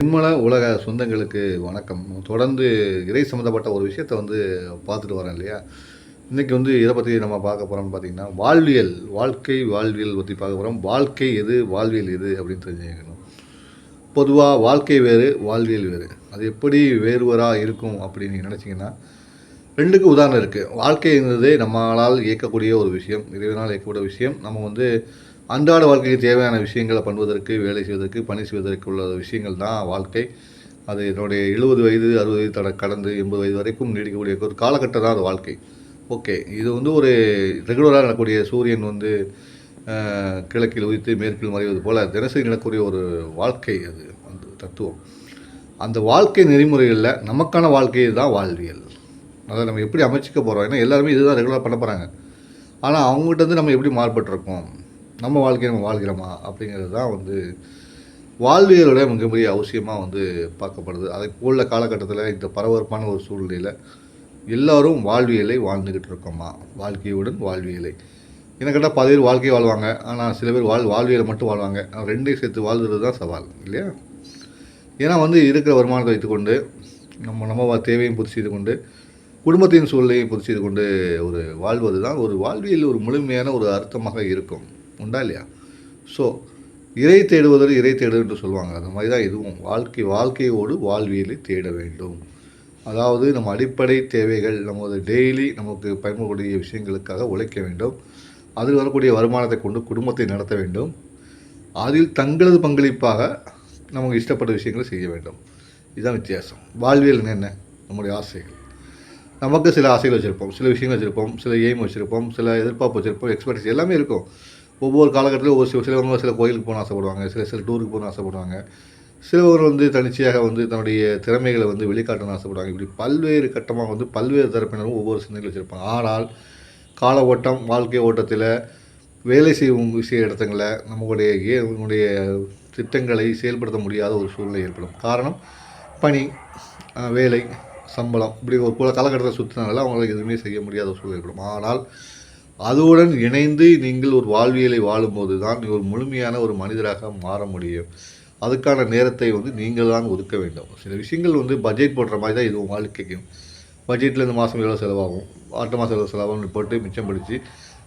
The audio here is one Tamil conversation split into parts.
நிம்மல உலக சொந்தங்களுக்கு வணக்கம். தொடர்ந்து இறை சம்மந்தப்பட்ட ஒரு விஷயத்தை வந்து பார்த்துட்டு வரேன் இல்லையா? இன்றைக்கி வந்து இதை பற்றி நம்ம பார்க்க போகிறோம்னு பார்த்தீங்கன்னா வாழ்வியல் வாழ்க்கை வாழ்வியல் பற்றி பார்க்க போகிறோம் வாழ்க்கை எது வாழ்வியல் எது அப்படின்னு தெரிஞ்சுக்கணும். பொதுவாக வாழ்க்கை வேறு வாழ்வியல் வேறு. அது எப்படி வேறுவராக இருக்கும் அப்படின்னு நீங்கள் நினச்சிங்கன்னா ரெண்டுக்கு உதாரணம் இருக்குது வாழ்க்கைங்கிறது நம்மளால் இயக்கக்கூடிய ஒரு விஷயம் இறைவனால் இயக்கக்கூடிய விஷயம். நம்ம வந்து அன்றாட வாழ்க்கைக்கு தேவையான விஷயங்களை பண்ணுவதற்கு வேலை செய்வதற்கு பணி செய்வதற்கு உள்ள விஷயங்கள் தான் வாழ்க்கை. அது என்னுடைய எழுபது வயது அறுபது வயது தட கடந்து எண்பது வயது வரைக்கும் நீடிக்கக்கூடிய ஒரு காலகட்டம் தான் அது வாழ்க்கை. ஓகே இது வந்து ஒரு ரெகுலராக நடக்கூடிய சூரியன் வந்து கிழக்கில் உதித்து மேற்கில் மறைவது போல் தினசரி நடக்கூடிய ஒரு வாழ்க்கை அது அந்த தத்துவம். அந்த வாழ்க்கை நெறிமுறைகளில் நமக்கான வாழ்க்கை தான் வாழ்வியல். அதை நம்ம எப்படி அமைச்சிக்க போகிறோம் ஏன்னா எல்லாருமே இதுதான் ரெகுலராக பண்ண போகிறாங்க ஆனால் அவங்ககிட்ட வந்து நம்ம எப்படி மாறுபட்டிருக்கோம்? நம்ம வாழ்க்கையை நம்ம வாழ்கிறோமா அப்படிங்கிறது தான் வந்து வாழ்வியலோட மிகப்பெரிய அவசியமாக வந்து பார்க்கப்படுது. அதை போல காலகட்டத்தில் இந்த பரபரப்பான ஒரு சூழ்நிலையில் எல்லோரும் வாழ்வியலை வாழ்ந்துக்கிட்டு இருக்கோமா? வாழ்க்கையுடன் வாழ்வியலை. என்ன கேட்டால் பல பேர் வாழ்க்கையை வாழ்வாங்க. ஆனால் சில பேர் வாழ் வாழ்வியலை மட்டும் வாழ்வாங்க. ரெண்டையும் சேர்த்து வாழ்கிறது தான் சவால் இல்லையா? ஏன்னா வந்து இருக்கிற வருமானத்தை வைத்துக்கொண்டு நம்ம நம்ம வா- தேவையும் பூர்த்தி செய்து கொண்டு குடும்பத்தின் சூழ்நிலையும் பூர்த்தி செய்து கொண்டு ஒரு வாழ்வது தான் ஒரு வாழ்வியல் ஒரு முழுமையான ஒரு அர்த்தமாக இருக்கும். உண்டா இல்லையா? ஸோ இறை தேடுவதற்கு இறை தேடுவது என்று சொல்லுவாங்க. அந்த மாதிரி தான் இதுவும். வாழ்க்கை வாழ்க்கையோடு வாழ்வியலை தேட வேண்டும். அதாவது நம்ம அடிப்படை தேவைகள் நமது டெய்லி நமக்கு பயன்படக்கூடிய விஷயங்களுக்காக உழைக்க வேண்டும். அதில் வரக்கூடிய வருமானத்தை கொண்டு குடும்பத்தை நடத்த வேண்டும். அதில் தங்களது பங்களிப்பாக நமக்கு இஷ்டப்பட்ட விஷயங்களை செய்ய வேண்டும். இதுதான் வித்தியாசம். வாழ்வியல் என்ன? நம்முடைய ஆசைகள். நமக்கு சில ஆசைகள் வச்சுருப்போம். சில விஷயங்கள் வச்சுருப்போம். சில எய்ம் வச்சுருப்போம். சில எதிர்பார்ப்பு வச்சுருப்போம். எக்ஸ்பெக்டேஷன் எல்லாமே இருக்கும். ஒவ்வொரு காலகட்டத்திலும் ஒரு சில சிலவங்க சில கோயிலுக்கு போகணும்னு ஆசைப்படுவாங்க. சில சில டூருக்கு போகணும்னு ஆசைப்படுவாங்க. சிலவர் வந்து தனிச்சையாக வந்து தன்னுடைய திறமைகளை வந்து வெளிக்காட்டணும்னு ஆசைப்படுவாங்க. இப்படி பல்வேறு கட்டமாக வந்து பல்வேறு தரப்பினரும் ஒவ்வொரு சிந்தனைகள் வச்சுருப்பாங்க. ஆனால் கால ஓட்டம் வாழ்க்கை ஓட்டத்தில் வேலை செய்யும் விஷய இடத்துங்களில் நம்மளுடைய ஏனுடைய நம்முடைய திட்டங்களை செயல்படுத்த முடியாத ஒரு சூழ்நிலை ஏற்படும். காரணம் பணி வேலை சம்பளம் இப்படி ஒரு குல காலகட்டத்தை சுற்றினால அவங்களுக்கு எதுவுமே செய்ய முடியாத ஒரு சூழ்நிலை ஏற்படும். ஆனால் அதுவுடன் இணைந்து நீங்கள் ஒரு வாழ்வியலை வாழும்போது தான் நீங்கள் ஒரு முழுமையான ஒரு மனிதராக மாற முடியும். அதுக்கான நேரத்தை வந்து நீங்கள் தான் ஒதுக்க வேண்டும். சில விஷயங்கள் வந்து பட்ஜெட் போடுற மாதிரி தான் இதுவும் வாழ்க்கைக்கும். பட்ஜெட்டில் இந்த மாதம் எவ்வளோ செலவாகும்? அடுத்த மாதம் எவ்வளோ செலவாகும்னு போட்டு மிச்சம் படித்து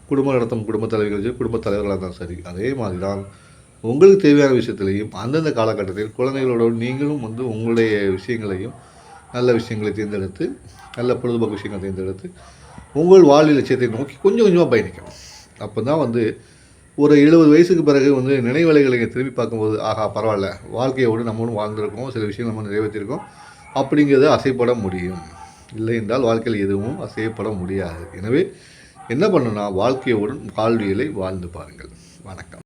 குடும்பம் நடத்தும் குடும்ப தலைவர்கள் குடும்ப தலைவர்களாக இருந்தாலும் சரி அதே மாதிரி தான் உங்களுக்கு தேவையான விஷயத்திலையும் அந்தந்த காலகட்டத்தில் குழந்தைகளோட நீங்களும் வந்து உங்களுடைய விஷயங்களையும் நல்ல விஷயங்களை தேர்ந்தெடுத்து நல்ல பொழுதுபோக்கு விஷயங்களை தேர்ந்தெடுத்து உங்கள் வாழ்வியல் லட்சியத்தை நோக்கி கொஞ்சம் கொஞ்சமாக பயணிக்கணும். அப்போ தான் வந்து ஒரு எழுபது வயசுக்கு பிறகு வந்து நினைவலைகளை திரும்பி பார்க்கும்போது ஆஹா பரவாயில்ல. வாழ்க்கையோடு நம்மளும் வாழ்ந்திருக்கோம். சில விஷயம் நம்ம நிறைவேற்றிருக்கோம். அப்படிங்கிறத அசைப்பட முடியும். இல்லை என்றால் வாழ்க்கையில் எதுவும் அசையப்பட முடியாது. எனவே என்ன பண்ணுன்னா வாழ்க்கையோடு வாழ்வியலை வாழ்ந்து பாருங்கள். வணக்கம்.